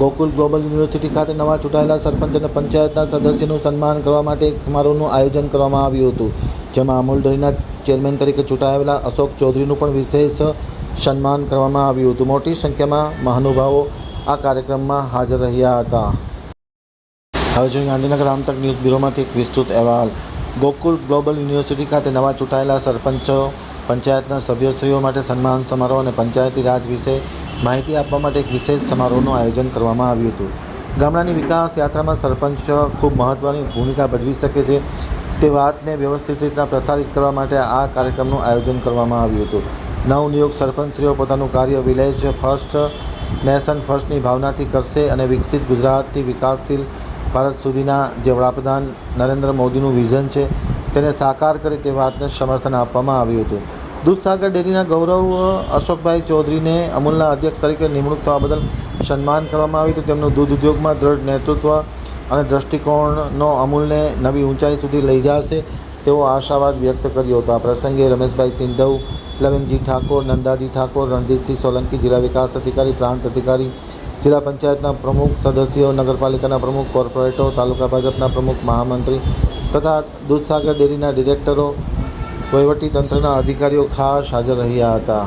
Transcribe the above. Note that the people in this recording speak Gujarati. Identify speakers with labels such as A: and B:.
A: ગોકુલ ગ્લોબલ યુનિવર્સિટી ખાતે નવા ચૂંટાયેલા સરપંચ અને પંચાયતના સદસ્યનું સન્માન કરવા માટે એક સમારોહનું આયોજન કરવામાં આવ્યું હતું, જેમાં અમૂલ ડેરીના ચેરમેન તરીકે ચૂંટાયેલા અશોક ચૌધરીનું પણ વિશેષ સન્માન કરવામાં આવ્યું હતું. મોટી સંખ્યામાં મહાનુભાવો આ કાર્યક્રમમાં હાજર રહ્યા હતા. હવે જોઈએ ગાંધીનગર આમતક ન્યૂઝ બ્યુરોમાંથી એક વિસ્તૃત અહેવાલ. ગોકુલ ગ્લોબલ યુનિવર્સિટી ખાતે નવા ચૂંટાયેલા સરપંચો, પંચાયતના સભ્યશ્રીઓ માટે સન્માન સમારોહ અને પંચાયતી રાજ વિશે માહિતી આપવા માટે એક વિશેષ સમારોહનું આયોજન કરવામાં આવ્યું હતું. ગામડાની વિકાસ યાત્રામાં સરપંચ ખૂબ મહત્ત્વની ભૂમિકા ભજવી શકે છે. તે વાતને વ્યવસ્થિત રીતના પ્રસારિત કરવા માટે આ કાર્યક્રમનું આયોજન કરવામાં આવ્યું હતું. નવનિયુક્ત સરપંચશ્રીઓ પોતાનું કાર્ય વિલેજ ફર્સ્ટ, નેશન ફર્સ્ટની ભાવનાથી કરશે અને વિકસિત ગુજરાતથી વિકાસશીલ ભારત સુધીના જે વડાપ્રધાન નરેન્દ્ર મોદીનું વિઝન છે, તેને સાકાર કરે તે વાતને સમર્થન આપવામાં આવ્યું હતું. દૂધસાગર ડેરીના ગૌરવ અશોકભાઈ ચૌધરીને અમૂલના અધ્યક્ષ તરીકે નિમણૂક થવા બદલ સન્માન કરવામાં આવ્યું હતું. તેમનું દૂધ ઉદ્યોગમાં દ્રઢ નેતૃત્વ અને દ્રષ્ટિકોણનો અમૂલને નવી ઊંચાઈ સુધી લઈ જશે તેવો આશાવાદ વ્યક્ત કર્યો હતો. આ પ્રસંગે રમેશભાઈ સિંધવ લવિંગજી ઠાકોર, નંદાજી ઠાકોર, રણજીતસિંહ સોલંકી જિલ્લા વિકાસ અધિકારી, પ્રાંત અધિકારી જિલ્લા પંચાયતના પ્રમુખ સદસ્યો, નગરપાલિકાના પ્રમુખ, કોર્પોરેટરો, તાલુકા ભાજપના પ્રમુખ, મહામંત્રી તથા દૂધસાગર ડેરીના ડિરેક્ટરો, વહીવટી તંત્રના અધિકારીઓ ખાસ હાજર રહ્યા હતા.